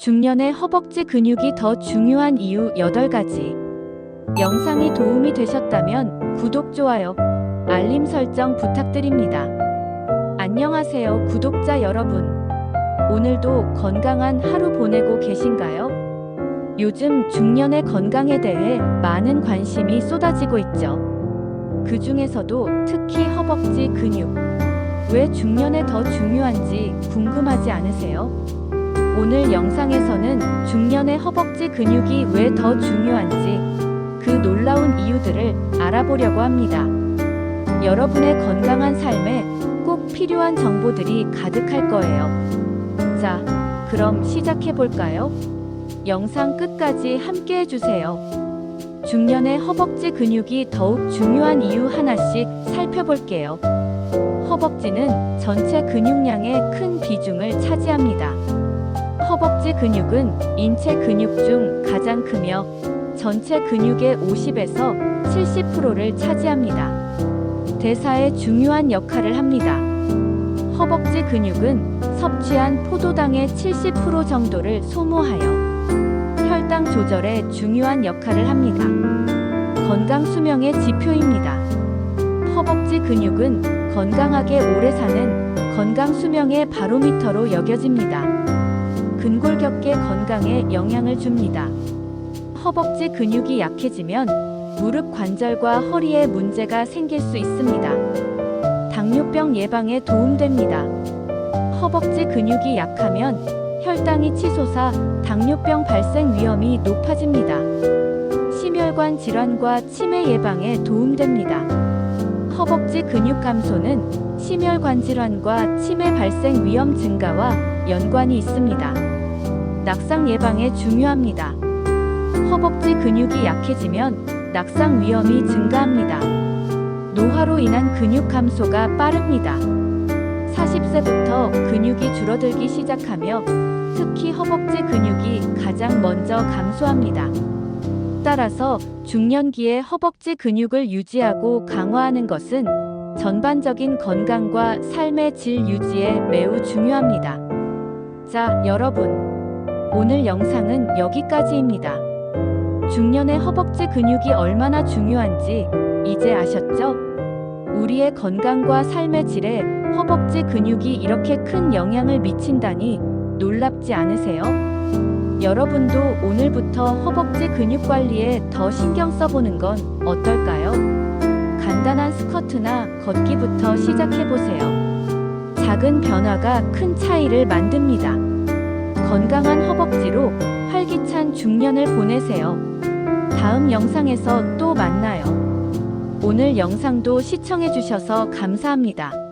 중년의 허벅지 근육이 더 중요한 이유 8가지. 영상이 도움이 되셨다면 구독, 좋아요, 알림 설정 부탁드립니다. 안녕하세요, 구독자 여러분. 오늘도 건강한 하루 보내고 계신가요? 요즘 중년의 건강에 대해 많은 관심이 쏟아지고 있죠. 그 중에서도 특히 허벅지 근육. 왜 중년에 더 중요한지 궁금하지 않으세요? 오늘 영상에서는 중년의 허벅지 근육이 왜 더 중요한지 그 놀라운 이유들을 알아보려고 합니다. 여러분의 건강한 삶에 꼭 필요한 정보들이 가득할 거예요. 자, 그럼 시작해 볼까요? 영상 끝까지 함께 해주세요. 중년의 허벅지 근육이 더욱 중요한 이유 하나씩 살펴볼게요. 허벅지는 전체 근육량의 큰 비중을 차지합니다. 허벅지 근육은 인체 근육 중 가장 크며 전체 근육의 50에서 70%를 차지합니다. 대사에 중요한 역할을 합니다. 허벅지 근육은 섭취한 포도당의 70% 정도를 소모하여 혈당 조절에 중요한 역할을 합니다. 건강 수명의 지표입니다. 허벅지 근육은 건강하게 오래 사는 건강 수명의 바로미터로 여겨집니다. 근골격계 건강에 영향을 줍니다. 허벅지 근육이 약해지면 무릎 관절과 허리에 문제가 생길 수 있습니다. 당뇨병 예방에 도움됩니다. 허벅지 근육이 약하면 혈당이 치솟아 당뇨병 발생 위험이 높아집니다. 심혈관 질환과 치매 예방에 도움됩니다. 허벅지 근육 감소는 심혈관 질환과 치매 발생 위험 증가와 연관이 있습니다. 낙상 예방에 중요합니다. 허벅지 근육이 약해지면 낙상 위험이 증가합니다. 노화로 인한 근육 감소가 빠릅니다. 40세부터 근육이 줄어들기 시작하며 특히 허벅지 근육이 가장 먼저 감소합니다. 따라서 중년기에 허벅지 근육을 유지하고 강화하는 것은 전반적인 건강과 삶의 질 유지에 매우 중요합니다. 자, 여러분. 오늘 영상은 여기까지입니다. 중년의 허벅지 근육이 얼마나 중요한지 이제 아셨죠? 우리의 건강과 삶의 질에 허벅지 근육이 이렇게 큰 영향을 미친다니 놀랍지 않으세요? 여러분도 오늘부터 허벅지 근육 관리에 더 신경 써보는 건 어떨까요? 간단한 스쿼트나 걷기부터 시작해보세요. 작은 변화가 큰 차이를 만듭니다. 건강한 허벅지로 활기찬 중년을 보내세요. 다음 영상에서 또 만나요. 오늘 영상도 시청해주셔서 감사합니다.